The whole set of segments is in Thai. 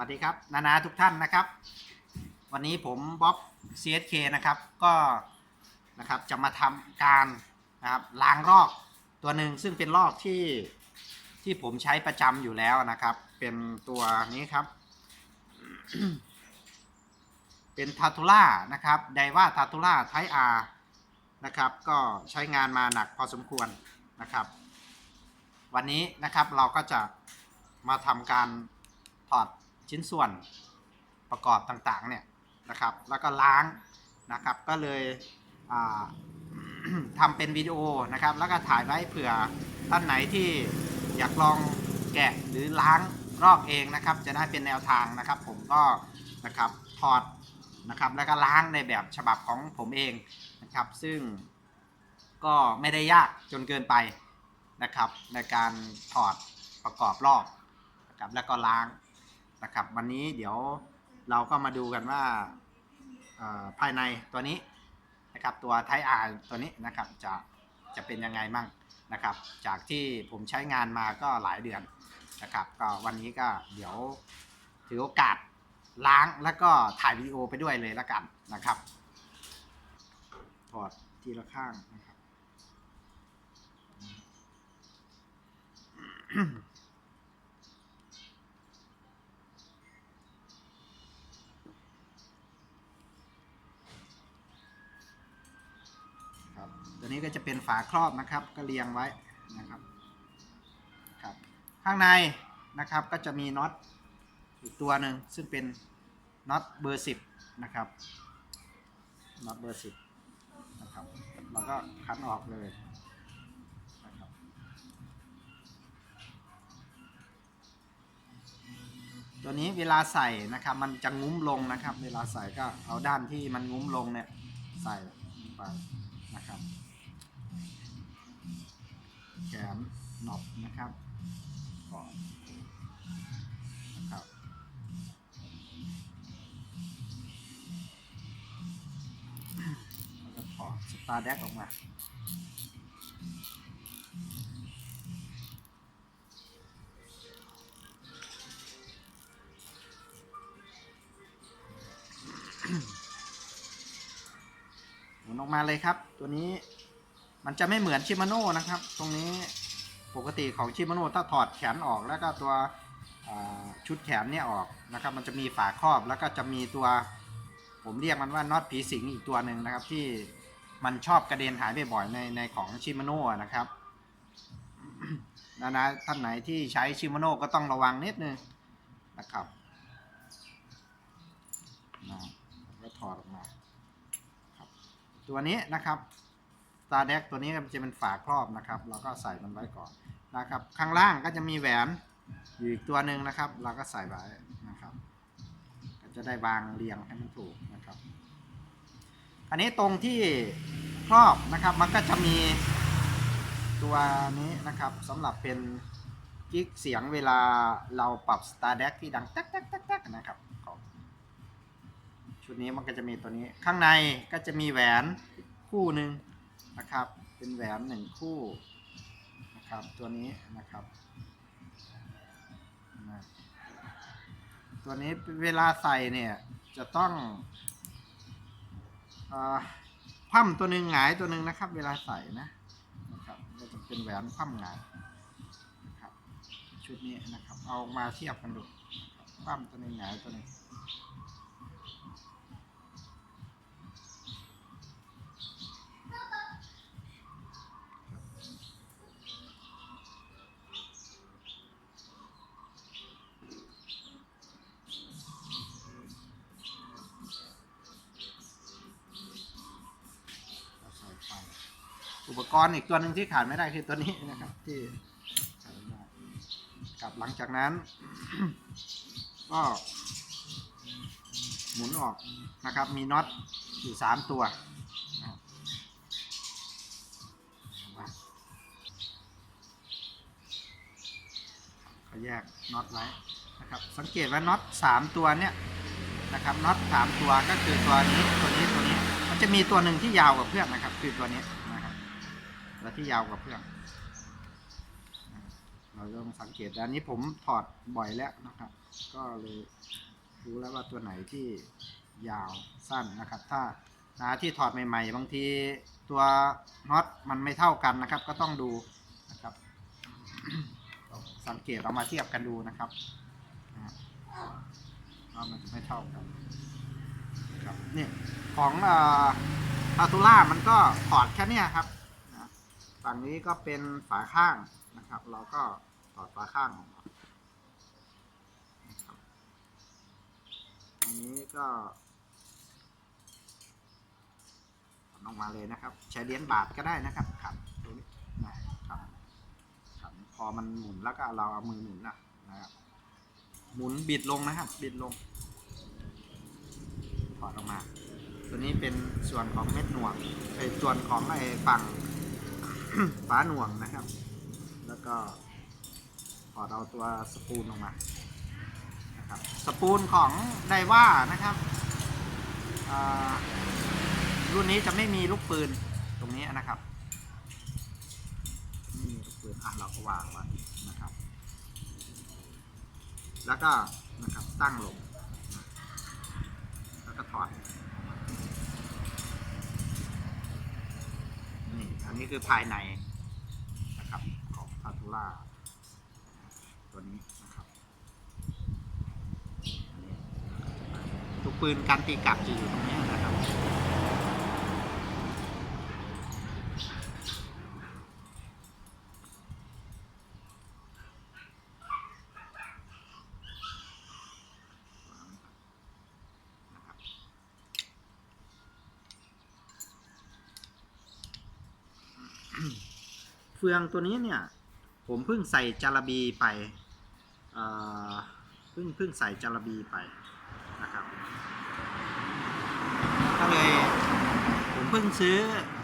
วัสดีครับ นานาทุกท่านนะครับ วันนี้ผมบ๊อบ CSK นะครับก็นะครับจะมาทำการนะครับล้างรอกตัวหนึ่งซึ่งเป็นรอกที่ที่ผมใช้ประจำอยู่แล้วนะครับ เป็นตัวนี้ครับ เป็นทาทูล่านะครับไดว่าทาทูล่าไทอาร์นะครับก็ใช้งานมาหนักพอสมควรนะครับ วันนี้นะครับเราก็จะมาทำการถอด ชิ้นส่วนประกอบต่างๆเนี่ยนะครับ แล้วก็ล้างนะครับ ก็เลยทำเป็นวิดีโอนะครับ แล้วก็ถ่ายไว้เผื่อท่านไหนที่อยากลองแกะหรือล้างรอกเองนะครับ จะได้เป็นแนวทางนะครับ ผมก็นะครับถอดนะครับ แล้วก็ล้างในแบบฉบับของผมเองนะครับ ซึ่งก็ไม่ได้ยากจนเกินไปนะครับ ในการถอดประกอบรอกนะครับ แล้วก็ล้าง นะครับ วันนี้เดี๋ยวเราก็มาดูกันว่าภายในตัวนี้นะครับตัวไทอาร์ตัวนี้นะครับจะจะเป็นยังไงมั่งนะครับ จากที่ผมใช้งานมาก็หลายเดือนนะครับ ก็วันนี้ก็เดี๋ยวถือโอกาสล้างแล้วก็ถ่ายวิดีโอไปด้วยเลยละกันนะครับถอดทีละข้างนะครับ ครับ ตัวนี้ก็จะเป็นฝาครอบนะครับ ก็เรียงไว้นะครับครับ ข้างในนะครับก็จะมีน็อตอีกตัวหนึ่งซึ่งเป็นน็อตเบอร์สิบนะครับน็อตเบอร์สิบนะครับเราก็คันออกเลยนะครับตัวนี้เวลาใส่นะครับมันจะงุ้มลงนะครับ เวลาใส่ก็เอาด้านที่มันงุ้มลงเนี่ยใส่ไปนะครับ แขนหนอบนะครับก่อนนะครับแล้วก็ถอดสตาร์แดกออกมาหมุนออกมาเลยครับ ตัวนี้ มันจะไม่เหมือนชิมาโน่นะครับ ตรงนี้ปกติของชิมาโน่ถ้าถอดแขนออกแล้วก็ตัวชุดแขนเนี่ยออกนะครับ มันจะมีฝาครอบแล้วก็จะมีตัว ผมเรียกมันว่าน็อตผีสิงอีกตัวหนึ่งนะครับ ที่มันชอบกระเด็นหายบ่อยๆในในของชิมาโน่นะครับนะนะท่านไหนที่ใช้ชิมาโน่ก็ต้องระวังนิดนึงนะครับนะแล้วก็ถอดออกมาตัวนี้นะครับ ตาแดกตัวนี้จะเป็นฝาครอบนะครับเราก็ใส่มันไว้ก่อนนะครับ ข้างล่างก็จะมีแหวนอยู่อีกตัวหนึ่งนะครับ เราก็ใส่ไว้นะครับ ก็จะได้วางเรียงให้มันถูกนะครับ อันนี้ตรงที่ครอบนะครับมันก็จะมีตัวนี้นะครับสำหรับเป็นกิ๊กเสียงเวลาเราปรับสตาร์แดกที่ดังแต๊กแต๊กแต๊กแต๊กนะครับชุดนี้มันก็จะมีตัวนี้ข้างในก็จะมีแหวนคู่หนึ่ง นะครับ เป็นแหวนหนึ่งคู่นะครับ ตัวนี้นะครับ ตัวนี้เวลาใส่เนี่ยจะต้องอคว่ำตัวหนึ่งหงายตัวหนึ่งนะครับ เวลาใส่นะนะครับก็จะเป็นแหวนคว่ำหงายนะครับ ชุดนี้นะครับ เอามาเทียบกันดูคว่ำตัวหนึ่งหงายตัวหนึ่ง เราใส่ไปอุปก รณ์อีกตัวหนึ่งที่ขาดไม่ได้คือตัวนี้นะครับ ที่ขาดไม่ได้กับหลังจากนั้น ก็หมุนออกนะครับ มีน็อตอยู่สามตัวนะครับก็แยกน็อตไว้นะครับ สังเกตว่าน็อตสามตัวเนี่ยนะครับน็อตสามตัวก็คือตัวนี้ตัวนี้ตัวนี้ มันจะมีตัวหนึ่งที่ยาวกว่าเพื่อนนะครับ คือตัวนี้ นะครับตัวที่ยาวกว่าเพื่อนนะครับเราต้องสังเกตอันนี้ผมถอดบ่อยแล้วนะครับ ก็เลยรู้แล้วว่าตัวไหนที่ยาวสั้นนะครับ ถ้านะที่ถอดใหม่ ๆ บางทีตัวน็อตมันไม่เท่ากันนะครับ ก็ต้องดูนะครับ สังเกตเอามาเทียบกันดูนะครับว่ามันจะไม่เท่ากันนะครับนี่ของอาตูล่ามันก็ถอดแค่นี้ครับ ฝั่งนี้ก็เป็นฝาข้างนะครับ เราก็ถอดฝาข้างออกมานะครับอันนี้ก็ถอดออกมาเลยนะครับ ใช้เหรียญบาทก็ได้นะครับขันตัวนี้นะครับขันพอมันหมุนแล้วก็เราเอามือหมุนนะนะครับ หมุนบิดลงนะครับ บิดลง ถอดออกมา ตัวนี้เป็นส่วนของเม็ดหน่วงเป็นส่วนของไอ้ฝั่ง ฝาหน่วงนะครับ แล้วก็ถอดเอาตัวสปูลออกมานะครับสปูลของไดว่านะครับอ่ารุ่นนี้จะไม่มีลูกปืนตรงนี้นะครับไม่มีลูกปืนอะเราก็วางไว้นะครับ แล้วก็นะครับตั้งลง แล้วก็ถอด นี่คือภายในนะครับของพาทูล่าตัวนี้นะครับทุกปืนการตีกลับจะอยู่ตรงนี้นะครับ เฟืองตัวนี้เนี่ย ผมเพิ่งใส่จาระบีไปเพิ่งเพิ่งใส่จาระบีไปนะครับก็เลยผมเพิ่งซื้อ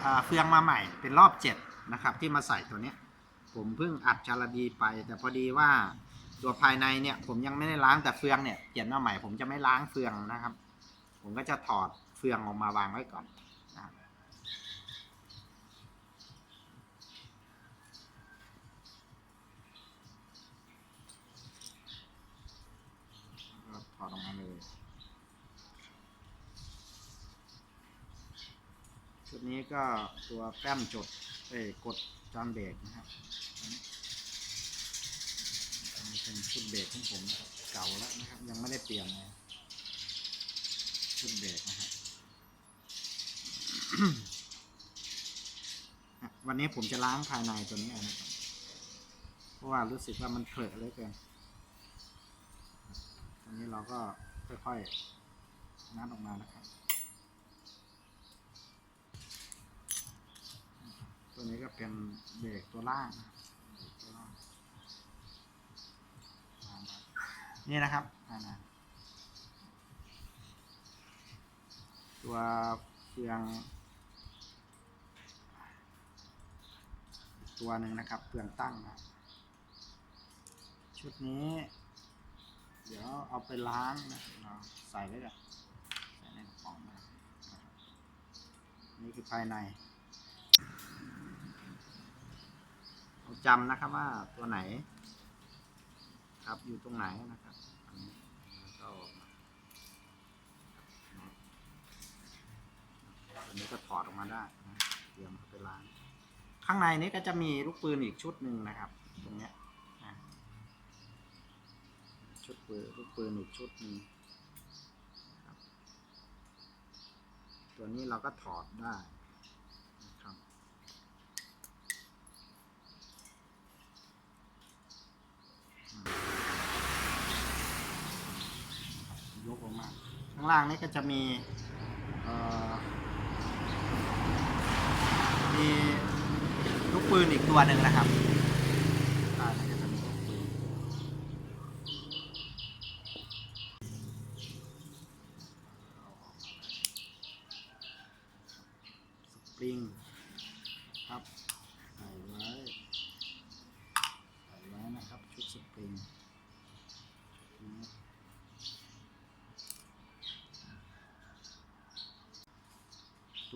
เอ่อเฟืองมาใหม่เป็นรอบเจ็ดนะครับที่มาใส่ตัวนี้ผมเพิ่งอัดจาระบีไป แต่พอดีว่าตัวภายในเนี่ยผมยังไม่ได้ล้างแต่เฟืองเนี่ยเปลี่ยนมาใหม่ผมจะไม่ล้างเฟืองนะครับ ผมก็จะถอดเฟืองออกมาวางไว้ก่อน ดนี้ก็ตัวแป้มจดเอ้กดจานเบรกนะครับเป็นชุดเบรกของผมเก่าแล้วนะครับ ยังไม่ได้เปลี่ยนเลยชุดเบรกนะครับวันนี้ผมจะล้างภายในตัวนี้นะครับ เพราะว่ารู้สึกว่ามันเผลอะเลยเกินอันนี้เราก็ค่อยๆนัดออกมานะครับ ตัวนี้ก็เป็นเบรกตัวล่างนี่นะครับอ่านตัวเฟืองตัวหนึ่งนะครับเฟืองตั้งนะชุดนี้ เดี๋ยวเอาไปล้างนะเราใส่ไว้ก่อนใส่ในกระป๋องนะนี่คือภายในเรา จำนะครับว่าตัวไหน ครับอยู่ตรงไหนนะครับอันนี้ก็ออกมาอันนี้ก็ถอดออกมาได้นะเตรียมเอาไปล้างข้างในนี้ก็จะมีลูกปืนอีกชุดหนึ่งนะครับ ตรงเนี้ยนะชุดปืนลูกปืนอีกชุดหนึงนะครับตัวนี้เราก็ถอดได้นะครับอืมยกออกมา ข้าง ล่างนี้ก็จะมีมีลูกปืนอีกตัวหนึ่งนะครับอ่านี่ก็จะมีลูกปืน สปริงครับใส่ไว้ใส่ไว้นะครับชุดสปริงนะ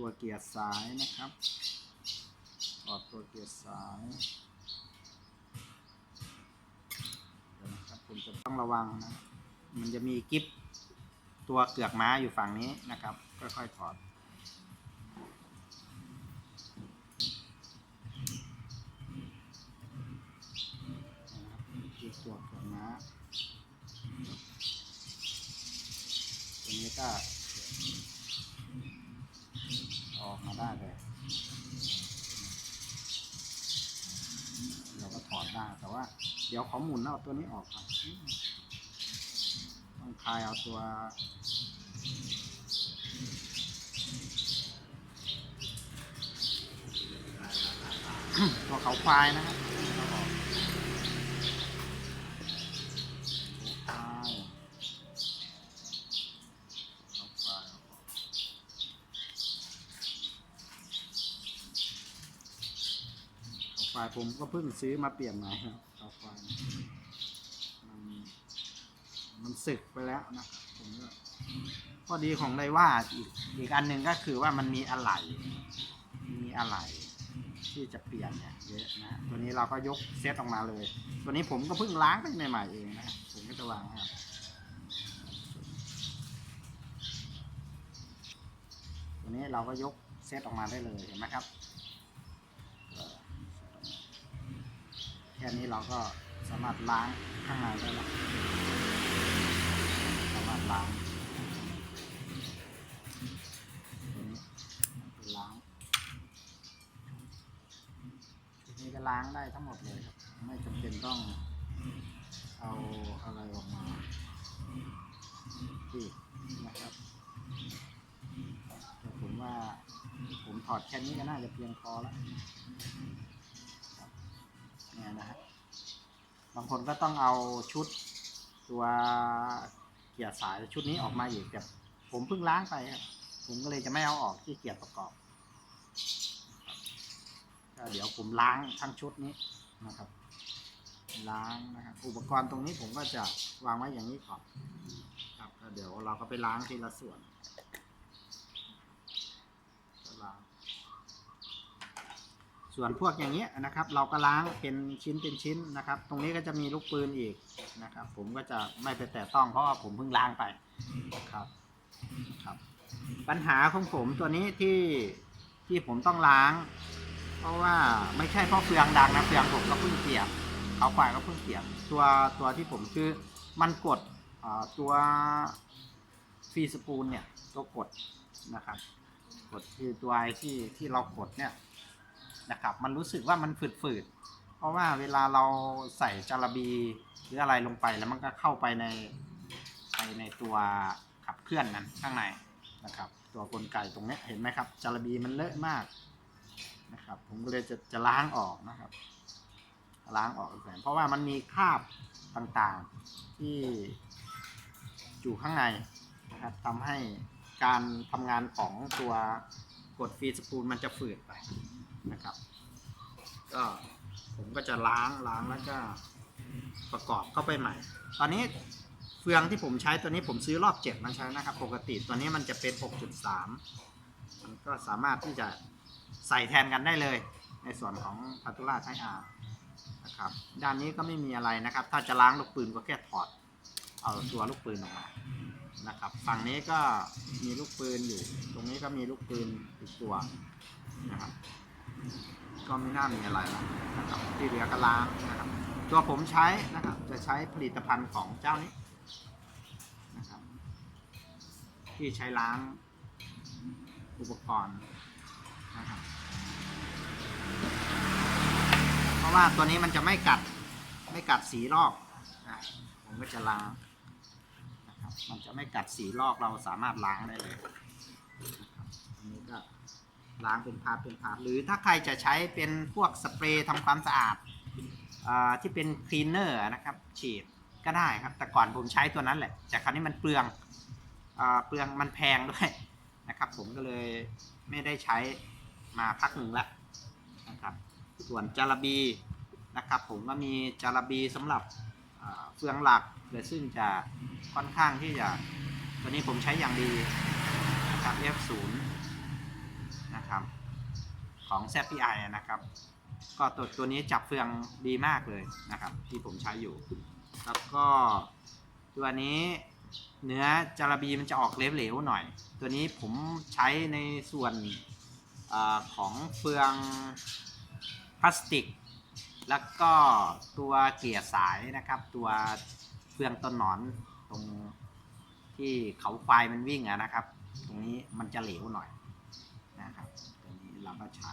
ตัวเกียร์สายนะครับ ถอดตัวเกียร์สายนะครับคุณจะต้องระวังนะ มันจะมีกิฟตัวเกือกม้าอยู่ฝั่งนี้นะครับ ค่อยๆถอดตัวเกือกม้าตัวนี้ก็ ออกมาได้เลย เราก็ถอดได้แต่ว่า เดี๋ยวขอหมุนเอาตัวนี้ออกก่อนต้องคลายเอาตัวตัวเขาควายนะครับเอาออกเขาควายเขาควายเอาออกเขา ควายผมก็เพิ่งซื้อมาเปลี่ยนใหม่ครับเขาควายมันมันสึกไปแล้วนะผมก็ข้อดีของไดว่าอีกอีกอันหนึ่งก็คือว่ามันมีอะไหล่มีอะไหล่ที่จะเปลี่ยนเนี่ยเยอะนะตัวนี้เราก็ยกเซตออกมาเลย ตัวนี้ผมก็เพิ่งล้างไปใหม่ๆเองนะผมก็จะวางครับตัวนี้เราก็ยกเซตออกมาได้เลยเห็นไหมครับเอ่อแค่นี้เราก็สามารถล้างข้างในได้แล้วสามารถล้างนี้ล้างทีนี้ก็ล้างได้ทั้งหมดเลยครับ ไม่จำเป็นต้องเอาอะไรออกมาที่นะครับแต่ผมว่าผมถอดแค่นี้ก็น่าจะเพียงพอแล้ว คนก็ต้องเอาชุด ตัวเกียร์สายชุดนี้ออกมาอีกแต่ผมเพิ่งล้างไปครับผมก็เลยจะไม่เอาออกที่เกียร์ประกอบเดี๋ยวผมล้างทั้งชุดนี้นะครับ ล้างนะครับอุปกรณ์ตรงนี้ผมก็จะวางไว้อย่างนี้ก่อนครับเดี๋ยวเราก็ไปล้างทีละส่วนก็ล้าง ส่วนพวกอย่างเงี้ยนะครับ เราก็ล้างเป็นชิ้นเป็นชิ้นนะครับ ตรงนี้ก็จะมีลูกปืนอีกนะครับ ผมก็จะไม่ไปแตะต้องเพราะว่าผมเพิ่งล้างไปครับครับ ปัญหาของผมตัวนี้ที่ที่ผมต้องล้าง เพราะว่าไม่ใช่เพราะเฟืองดังนะเฟืองผมก็เพิ่งเสียบเขาควายก็เพิ่งเสียบตัวตัวที่ผมคือมันกดตัวฟรีสปูลเนี่ยตัวกดนะครับ กดคือตัวไอที่ที่เรากดเนี่ย นะครับ มันรู้สึกว่ามันฝืดๆ เพราะว่าเวลาเราใส่จาระบีหรืออะไรลงไปแล้วมันก็เข้าไปในไปในตัวขับเคลื่อนนั้นข้างในนะครับ ตัวกลไกตรงนี้เห็นไหมครับจาระบีมันเลอะมากนะครับ ผมก็เลยจะจะล้างออกนะครับ ล้างออกแสนเพราะว่ามันมีคราบต่างๆที่อยู่ข้างในนะครับทำให้การทำงานของตัวกดฟีสปูลมันจะฝืดไป นะครับ ก็ผมก็จะล้างล้างแล้วก็ประกอบเข้าไปใหม่ ตอนนี้เฟืองที่ผมใช้ตัวนี้ผมซื้อรอบเจ็ดมาใช้นะครับ ปกติตัวนี้มันจะเป็น 6.3 มันก็สามารถที่จะใส่แทนกันได้เลย ในส่วนของพาตูล่าไทอาร์นะครับ ด้านนี้ก็ไม่มีอะไรนะครับ ถ้าจะล้างลูกปืนก็แค่ถอด เอาตัวลูกปืนออกมานะครับ ฝั่งนี้ก็มีลูกปืนอยู่ ตรงนี้ก็มีลูกปืนอีกตัวนะครับ ก็ไม่น่ามีอะไรแล้วนะครับที่เหลือก็ล้างนะครับ ตัวผมใช้นะครับ จะใช้ผลิตภัณฑ์ของเจ้านี้นะครับ ที่ใช้ล้างอุปกรณ์นะครับ เพราะว่าตัวนี้มันจะไม่กัดไม่กัดสีลอกนะผมก็จะล้างนะครับ มันจะไม่กัดสีลอกเราสามารถล้างได้เลยนะครับอันนี้ก็ ล้างเป็นพาร์ทเป็นพาร์ทหรือถ้าใครจะใช้เป็นพวกสเปรย์ทำความสะอาดอาที่เป็นคลีนเนอร์นะครับฉีดก็ได้ครับ แต่ก่อนผมใช้ตัวนั้นแหละ แต่คราวนี้มันเปลืองอเปลืองมันแพงด้วยนะครับ ผมก็เลยไม่ได้ใช้มาพักหนึ่งแล้วนะครับส่วนจาระบีนะครับ ผมก็มีจาระบีสำหรับเฟืองหลักเลยซึ่งจะค่อนข้างที่จะตัวนี้ผมใช้อย่างดีนะครับ F0 ของ ZPI นะครับ ก็ตัวตัวนี้จับเฟืองดีมากเลยนะครับ ที่ผมใช้อยู่ แล้วก็ตัวนี้เนื้อจาระบีมันจะออกเหลวๆหน่อย ตัวนี้ผมใช้ในส่วนอของเฟืองพลาสติก แล้วก็ตัวเกี่ยสายนะครับ ตัวเฟืองต้นหนอนตรงที่เขาควายมันวิ่งอะนะครับ ตรงนี้มันจะเหลวหน่อยนะครับตัวนี้เราก็ใช้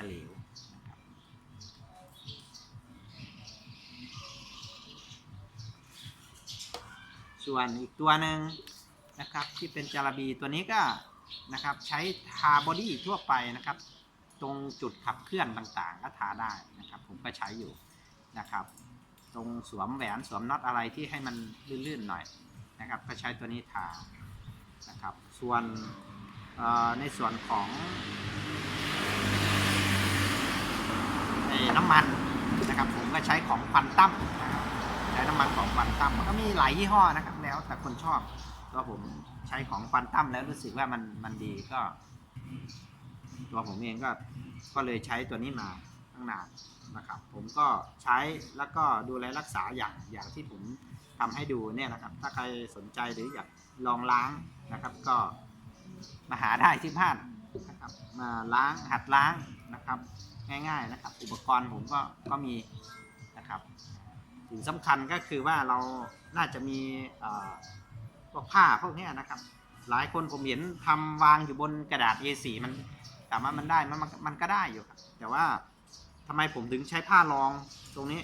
จะเหลวส่วนอีกตัวหนึ่งนะครับที่เป็นจาระบีตัวนี้ก็นะครับใช้ทาบอดี้ทั่วไปนะครับ ตรงจุดขับเคลื่อนต่างๆ ก็ทาได้นะครับ ผมก็ใช้อยู่นะครับ ตรงสวมแหวนสวมน็อตอะไรที่ให้มันลื่นๆหน่อยนะครับ ก็ใช้ตัวนี้ทานะครับ ส่วนในส่วนของไอ้ น้ำมันนะครับผมก็ใช้ของควันตั้มใช้น้ำมันของควันตั้มมันก็มีหลายยี่ห้อนะครับ แล้วแต่คนชอบก็ผมใช้ของควันตั้มแล้วรู้สึกว่ามันมันดีก็ตัวผมเองก็ก็เลยใช้ตัวนี้มาตั้งนานนะครับ ผมก็ใช้แล้วก็ดูแลรักษาอย่างอย่างที่ผมทำให้ดูเนี่ยนะครับ ถ้าใครสนใจหรืออยากลองล้างนะครับ ก็มาหาได้ที่บ้านนะครับมาล้างหัดล้างนะครับ ง่ายๆนะครับ อุปกรณ์ผมก็ก็มีนะครับสิ่งสำคัญก็คือว่าเราน่าจะมีพวกผ้าพวกนี้นะครับ หลายคนผมเห็นทำวางอยู่บนกระดาษ A4 มันถามว่ามันได้มันมันก็ได้อยู่ครับแต่ว่าทำไมผมถึงใช้ผ้ารองตรงนี้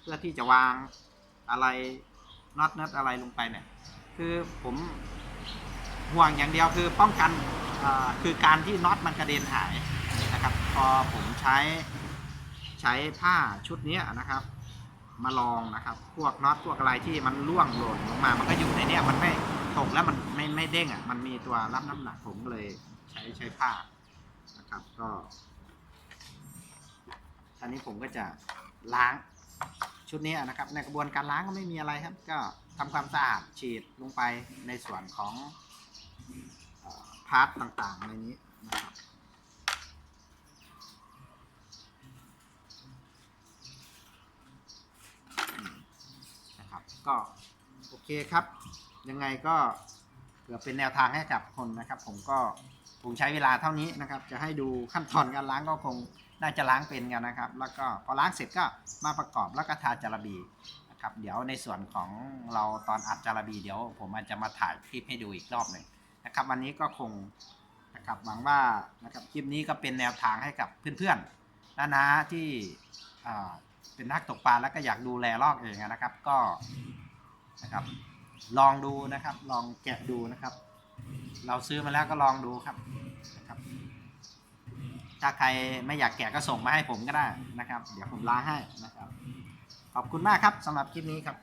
เพื่อที่จะวางอะไรน็อตเน็ตอะไรลงไปเนี่ยคือผมห่วงอย่างเดียวคือป้องกันคือการที่น็อตมันกระเด็นหายนะครับพอผม ช้ใช้ผ้าชุดนี้นะครับ มาลองนะครับ พวกน็อตพวกอะไรที่มันร่วงหล่นลงมา มันก็อยู่ในเนี้ยมันไม่ตกแล้วมันไม่ไม่เด้งอะ มันมีตัวรับน้ำหนักผมก็เลยใช้ใช้ผ้านะครับ ก็อันนี้ผมก็จะล้างชุดนี้นะครับ ในกระบวนการล้างก็ไม่มีอะไรครับ ก็ทำความสะอาดฉีดลงไปในส่วนของพาร์ทต่างๆในนี้นะครับ นะครับ ก็โอเคครับ ยังไงก็เผื่อเป็นแนวทางให้กับคนนะครับ ผมก็ผมใช้เวลาเท่านี้นะครับ จะให้ดูขั้นตอนการล้างก็คงน่าจะล้างเป็นกันนะครับ แล้วก็พอล้างเสร็จก็มาประกอบแล้วก็ทาจารบีนะครับ เดี๋ยวในส่วนของเราตอนอัดจารบีเดี๋ยว ผมอาจจะมาถ่ายคลิปให้ดูอีกรอบหนึ่งนะครับ วันนี้ก็คงนะครับหวังว่านะครับคลิปนี้ก็เป็นแนวทางให้กับเพื่อนๆนะนะที่อ่า เป็นนักตกปลาแล้วก็อยากดูแลลอกเองนะครับ ก็นะครับ ลองดูนะครับ ลองแกะดูนะครับ เราซื้อมาแล้วก็ลองดูครับนะครับถ้าใครไม่อยากแกะก็ส่งมาให้ผมก็ได้นะครับ เดี๋ยวผมล้าให้นะครับ ขอบคุณมากครับสำหรับคลิปนี้ครับ